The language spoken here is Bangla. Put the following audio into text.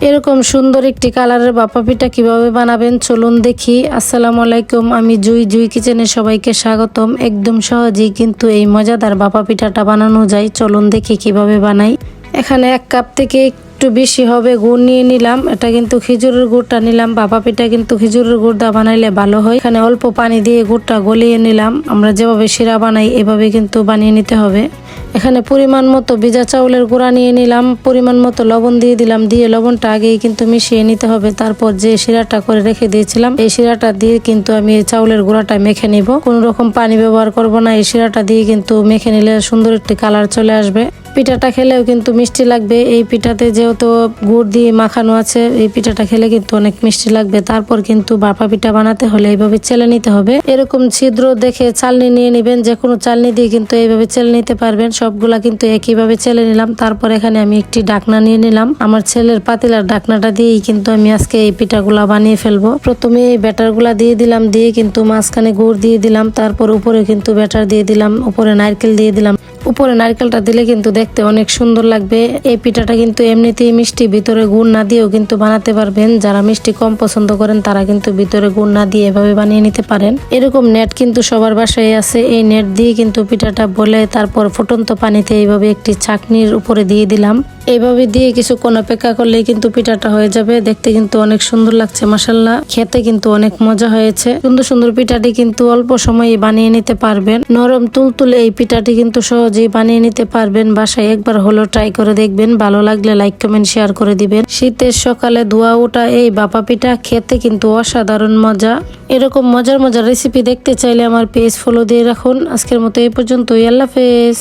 এরকম সুন্দর একটি কালারের বাপা পিঠা কীভাবে বানাবেন চলুন দেখি। আসসালামু আলাইকুম, আমি জুই জুই কিচেনে সবাইকে স্বাগতম। একদম সহজেই কিন্তু এই মজাদার বাপা পিঠাটা বানানো যায়। চলুন দেখি কীভাবে বানাই। এখানে এক কাপ থেকে একটু বেশি হবে গুড় নিয়ে নিলাম। এটা কিন্তু খেজুরের গুড়টা নিলাম। বাবা পিঠা কিন্তু খেজুরের গুড় দা বানাইলে ভালো হয়। এখানে অল্প পানি দিয়ে গুড়টা গলিয়ে নিলাম। আমরা যেভাবে শিরা বানাই, এভাবে কিন্তু বানিয়ে নিতে হবে। এখানে পরিমাণ মতো ভিজা চাউলের গুঁড়া নিয়ে নিলাম। পরিমাণ মতো লবণ দিয়ে দিলাম। দিয়ে লবণটা আগেই কিন্তু মিশিয়ে নিতে হবে। তারপর যে শিরাটা করে রেখে দিয়েছিলাম, এই শিরাটা দিয়ে কিন্তু আমি এই চাউলের গুঁড়াটা মেখে নিব। কোনো রকম পানি ব্যবহার করব না। এই শিরাটা দিয়ে কিন্তু মেখে নিলে সুন্দর একটি কালার চলে আসবে। পিঠাটা খেলেও কিন্তু মিষ্টি লাগবে। এই পিঠাতে যেহেতু গুড় দিয়ে মাখানো আছে, এই পিঠাটা খেলে কিন্তু অনেক মিষ্টি লাগবে। তারপর কিন্তু বাপা পিঠা বানাতে হলে এইভাবে চেলে নিতে হবে। এরকম ছিদ্র দেখে চালনি নিয়ে নেবেন যে কোনো চালনি দিয়ে কিন্তু এইভাবে চেলে নিতে পারবেন। সবগুলা কিন্তু একইভাবে চেলে নিলাম। তারপর এখানে আমি একটি ডাকনা নিয়ে নিলাম। আমার ছেলের পাতিলার ডাকনাটা দিয়েই কিন্তু আমি আজকে এই পিঠাগুলা বানিয়ে ফেলব। প্রথমে এই ব্যাটারগুলা দিয়ে দিলাম, দিয়ে কিন্তু মাঝখানে গুড় দিয়ে দিলাম। তারপর উপরে কিন্তু ব্যাটার দিয়ে দিলাম, উপরে নারকেল দিয়ে দিলাম। উপরে নারকেলটা দিলে কিন্তু দেখতে অনেক সুন্দর লাগবে। এই পিঠাটা কিন্তু এমনিতেই মিষ্টি, ভিতরে গুড় না দিয়েও কিন্তু বানাতে পারবেন। যারা মিষ্টি কম পছন্দ করেন, তারা কিন্তু ভিতরে গুড় না দিয়ে এভাবে বানিয়ে নিতে পারেন। এরকম নেট কিন্তু সবার বাসায় আছে। এই নেট দিয়ে কিন্তু পিঠাটা বলে তারপর ফুটন্ত পানিতে এইভাবে একটি চাকনির উপরে দিয়ে দিলাম। এইভাবে দিয়ে কিছুক্ষণ অপেক্ষা করলেই কিন্তু পিঠাটা হয়ে যাবে। দেখতে কিন্তু অনেক সুন্দর লাগছে মাসাল্লাহ খেতে কিন্তু অনেক মজা হয়েছে। সুন্দর সুন্দর পিঠাটি কিন্তু অল্প সময়ে বানিয়ে নিতে পারবেন। নরম তুলতুলে এই পিঠাটি কিন্তু সহজেই বানিয়ে নিতে পারবেন। বাসায় একবার হলো ট্রাই করে দেখবেন। ভালো লাগলে লাইক, কমেন্ট, শেয়ার করে দিবেন। শীতের সকালে ধোয়া ওঠা এই বাপা পিঠা খেতে কিন্তু অসাধারণ মজা। এরকম মজার মজার রেসিপি দেখতে চাইলে আমার পেজ ফলো দিয়ে রাখুন। আজকের মতো এই পর্যন্তই। আল্লাহ হাফেজ।